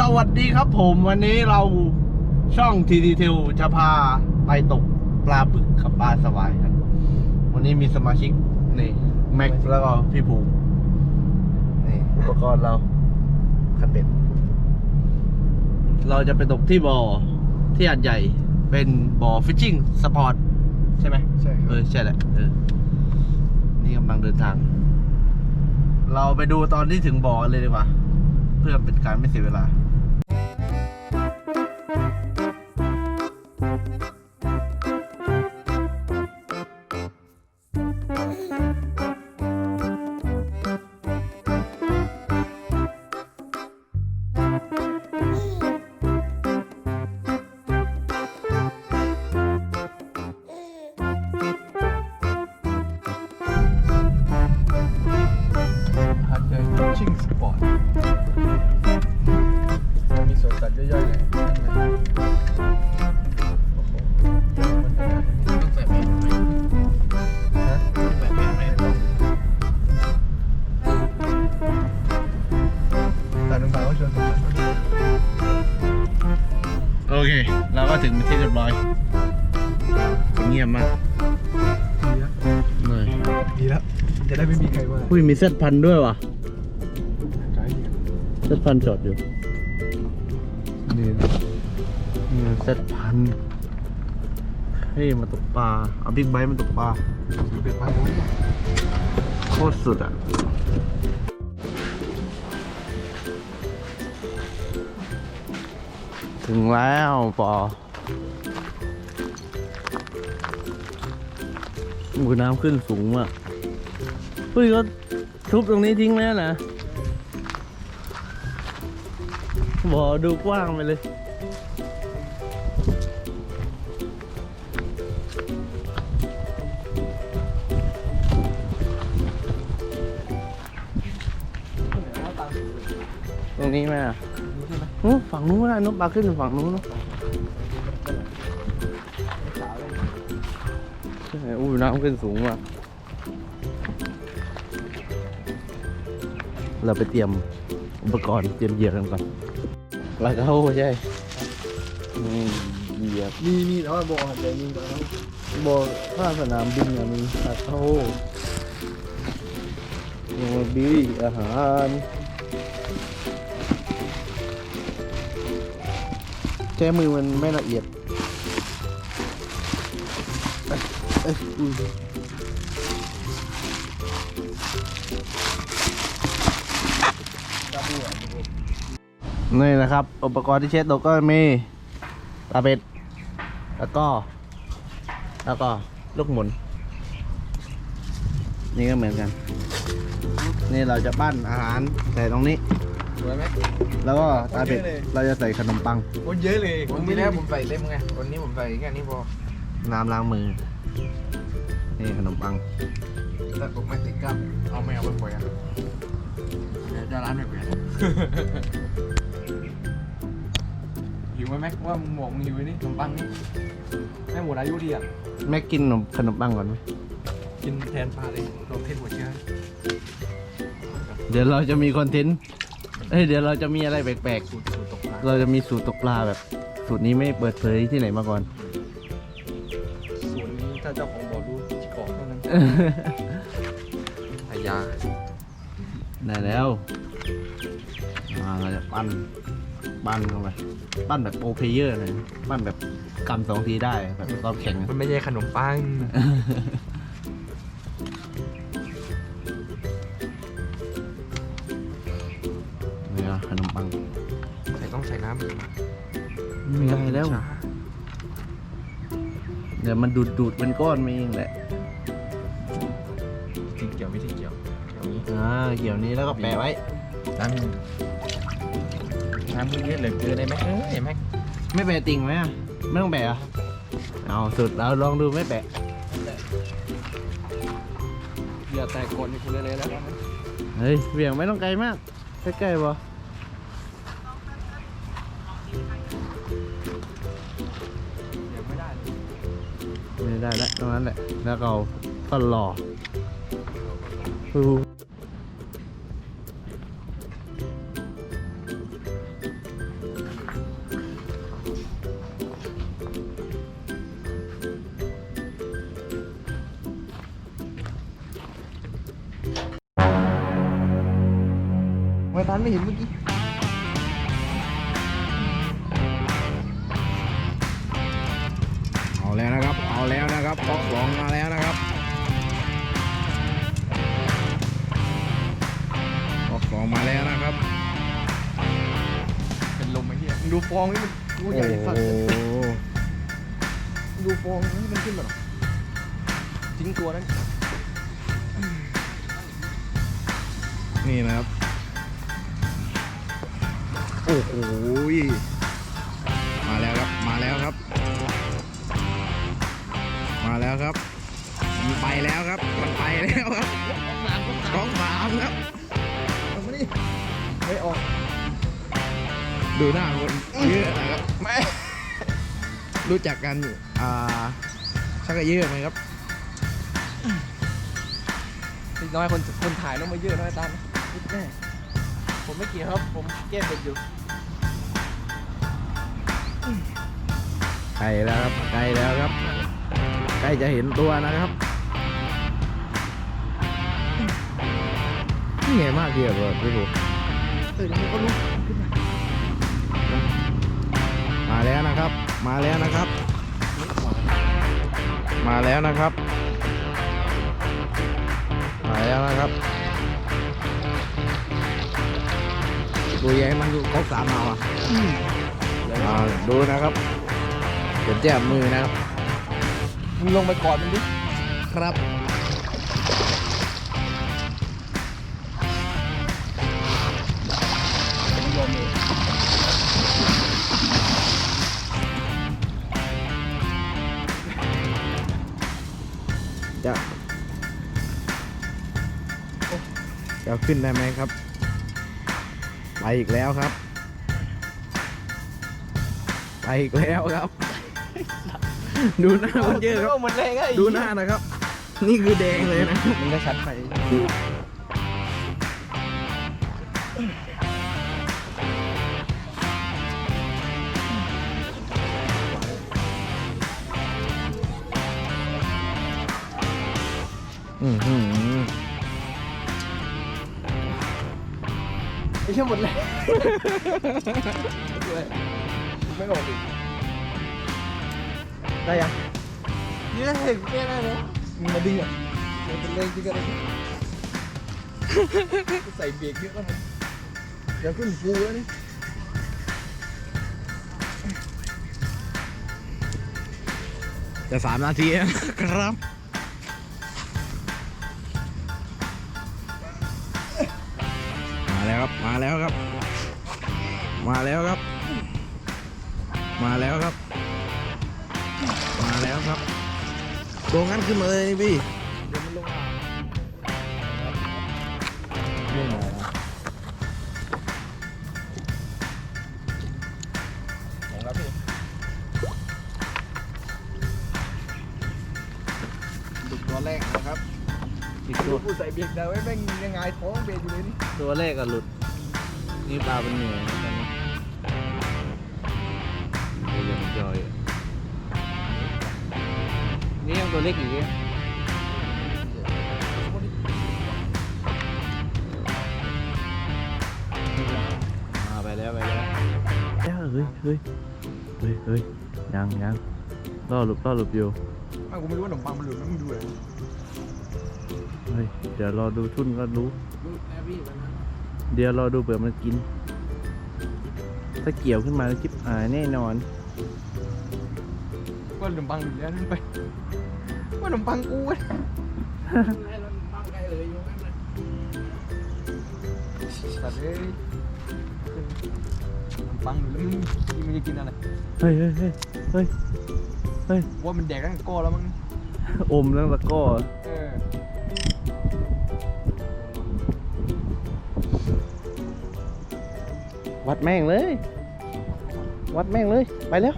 สวัสดีครับผมวันนี้เราช่องทีทีเทลจะพาไปตกปลาบึกกับปลาสวายครับ วันนี้มีสมาชิกนี่แม็กแล้วก็พี่ภูมินี่อุปกรณ์เราคันเบ็ด เราจะไปตกที่บ่อที่อันใหญ่เป็นบ่อฟิชชิ่งสปอร์ตใช่ไหมใช่คเอรับอใช่แหละเออนี่กำลังเดินทาง เราไปดูตอนที่ถึงบ่อเลยดีกว่าเพื่อเป็นการไม่เสียเวลาหา อเค เราก็ถึงเป็นที่เรียบร้อยเงียบมากดีแล้วเหนื่อยดีแล้วจะได้ไม่มีใครว่าอุ้ยมีเซตพันด้วยว่ะขายดีเซตพันจอดอยู่นี่นะนี่เซตพันเฮ้ยมาตกปลาเอาบิ๊กไบค์มาตกปลาเป็นพันนู้นโคตรสุดอะ ถึงแล้วปออูน้ำขึ้นสูงอะเฮ้ยก็ทุบตรงนี้ทิ้งแล้วนะบ่อดูกว้างไปเลย ตรงนี้ไหมอะ นู้นฝั่งนู้นนะนกปลาขึ้นฝั่งนู้นเนอะใช่อู้น้ำขึ้นสูงว่ะเราไปเตรียมอุปกรณ์เตรียมเหยียบกันก่อนแล้วก็โอ้ใช่นี่เหยียบมีมีแต่ว่าบอกหาดใหญ่มีแต่ว่าบอข้างสนามบินอะมีตัดเข้าโมบิลอาหาร ช้มือมันไม่ละเอียดเอ้ยอุ้ยนี่นะครับ อุปกรณ์ที่เช็ดตัวก็มีตาเป็ด แล้วก็ แล้วก็ลูกหมุน นี่ก็เหมือนกัน นี่เราจะปั้นอาหารใส่ตรงนี้ สวยไหมแล้วก็ตาเป็ดโอเคเลยเราจะใส่ขนมปังโอ้เยอะเลยวันที่แล้วผมใส่เต็มไงวันนี้ผมใส่แค่นี้พอน้ำล้างมือ นี่ขนมปังแต่ผมไม่ติดกล้ามเอาไม่เอาไปปล่อยอะเดี๋ยวจะร้านไม่เปลี่ยนหิวไหมแม็กว่ามึงบอกมึงหิวไอ้นี่ขนมปังนี่แม่หมดอายุดีอะแม่กินขนมขนมปังก่อนไหมกินแทนปลาเลยโรเทนหัวเชื้อเดี๋ยวเราจะมีคอนเทนต์ เอ้ยเดี๋ยวเราจะมีอะไรแปลกสูตรสูตรตกปลาๆ เราจะมีสูตรตกปลาแบบ สูตรนี้ไม่เปิดเผยที่ไหนมาก่อน สูตรนี้ถ้าเจ้าของบอกรู้จิกอกเท่านั้นพยาได้แล้วมาเราจะปั้นปั้นเข้าไปปั้นแบบโปรเพลเยอร์เลยปั้นแบบกำสองทีได้แบบรอบแข่งมันไม่ใช่ขนมปัง ขนมปังใส่ต้องใส่น้ำไม่ได้แล้วเดี๋ยวมันดูดดูดเป็นก้อนมาเองแหละจริงเกี่ยวไม่ใช่เกี่ยวเกี่ยวนี้ อ่าเกี่ยวนี้แล้วก็แปะไว้ น้ำน้ำเยอะเหลือเกินได้ไหมเอ้ยแม็กไม่แปะติ่งไหมอะไม่ต้องแปะเหรอะเอาสุดเราลองดูไม่แปะอย่าแตกก่อนนี่คุณเลยแล้วเฮ้ยเหวี่ยงไม่ต้องไกลมากใกล้ๆบ่ ได้แล้วตรงนั้นแหละ แล้วเราก็รอไม่ทันไม่เห็นเมื่อกี้ ดูฟองนี่มันกูใหญ่สัตว์โอ้โหมึงดูฟองนี่มันขึ้นแบบทิ้งตัวนั้น นี่นะครับ โอ้โหมาแล้วครับ มาแล้วครับ มาแล้วครับ มันไปแล้วครับ มันไปแล้วครับก๊อกสามครับเอามานี่ไม่ออก ดูหน้าคนเยอะนะครับไม่รู้จักกันอ่าชักกะเยอะไหมครับนิดน้อยคนคนถ่ายต้องมาเยอะน้อยตานนิดแน่ผมไม่เกี่ยวครับ ผมแก้เผ็ดอยู่ใกล้แล้วครับใกล้แล้วครับใกล้จะเห็นตัวนะครับนี่ไงมากเดียวเลยพี่ผมเออเดี๋ยวมันก็ลุ แล้วนะครับ มาแล้วนะครับ มาแล้วนะครับ มาแล้วนะครับดูแย้มันดูก๊อกสามเอาอะอ่าดูนะครับเดี๋ยวแจ้มือนะครับมึงลงไปกอดมันดิครับ จะขึ้นได้ไหมครับ ไปอีกแล้วครับ ไปอีกแล้วครับ ดูหน้าคนเยอะครับ มันแรงไอ้ดูหน้านะครับ นี่คือแดงเลยนะมึงก็ชัดไปอือ ไอ้เชี่ยหมดเลย ไม่ออกดิได้ยังนี่ได้เห็นแค่ได้เลยมึงมาดึงอะมันเป็นเรื่องที่กันเลยใส่เบรกเยอะแล้วมันเดี๋ยวขึ้นฟูแล้วนี่จะสามนาทีแล้วนะครับ มาแล้วครับ มาแล้วครับ มาแล้วครับ มาแล้วครับมาแล้วครับโดงั้นขึ้นมาเลยนี่พี่เดี๋ยวมันลงมาเรื่องอะไรนะลงแล้วพี่ดุตัวแรกนะครับ อีกดูตัวกูใส่เบรกได้ไว้แม่งยังไงท้องเบรกอยู่เลยนี่ ตัวแรกก็หลุด นี่ปลาเป็นเหนื่อยตอนนี้เดี๋ยวยังจอยอยู่นี่ยังตัวเล็กอยู่เนี่ยมาไปแล้วไปแล้วเอ้ยเฮ้ยเฮ้ยเฮ้ยเฮ้ยยังยังล่อหลุบล่อหลุบอยู่อ้าวกูไม่รู้ว่าขนมปังมันหลุดนะมึงดูเลยเฮ้ยเดี๋ยวรอดูทุ่นก็รู้ เดี๋ยวรอดูเผื่อมันกิน ถ้าเกี่ยวขึ้นมาแล้วชิบหายแน่นอนว่าขนมปังหลุดแล้วนั่นไปว่าขนมปังกูเว้ยสัตว์เอ้ยขนมปังหลุดแล้วมึงมึงจะกินอะไรเฮ้ยเฮ้ยเฮ้ยเฮ้ยเฮ้ยว่ามันแดกตั้งแต่ก้อแล้วมั้งอมแล้วตะกร้อเออ วัดแม่งเลย วัดแม่งเลย ไปแล้ว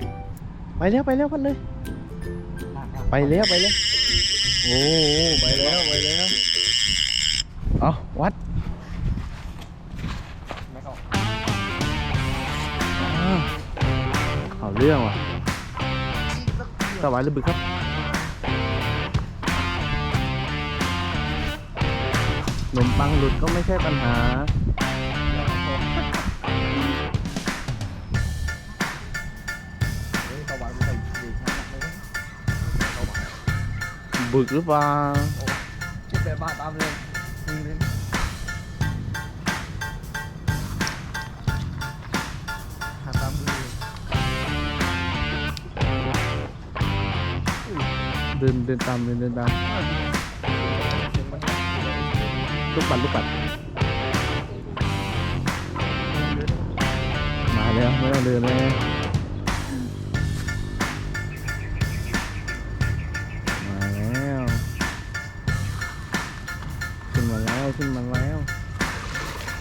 ไปแล้วไปแล้ววัดเลย ไปแล้วไปแล้วโอ้ไปแล้วไปแล้วเอาวัดเอาเรื่องว่ะสบายเลยบึกครับขนมปังหลุดก็ไม่ใช่ปัญหา บึกหรือเปล่าคิดแบบบ้าตามเลยจริ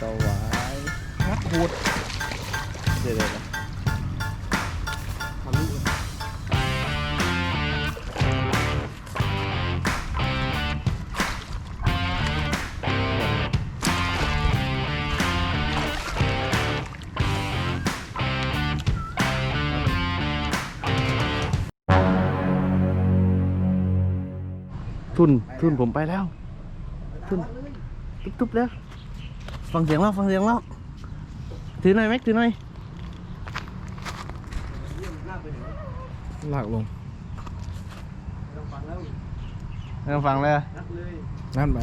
สวายงัดขูดเดี๋ยวเดี๋ยวเดี๋ยทะลุเลยทุนทุนผมไปแล้ว ทุน ตุ๊บตุ๊บแล้ว ฟังเสียงแล้วฟังเสียงแล้วถือหน่อยแม็กถือหน่อยลากลงไม่ต้องฟังแล้วไม่ต้องฟังเลยนัดเลยนั่นไป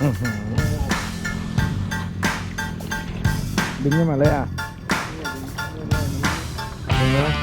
อื้อหือดึงขึ้นมาเลยอะดึงเลย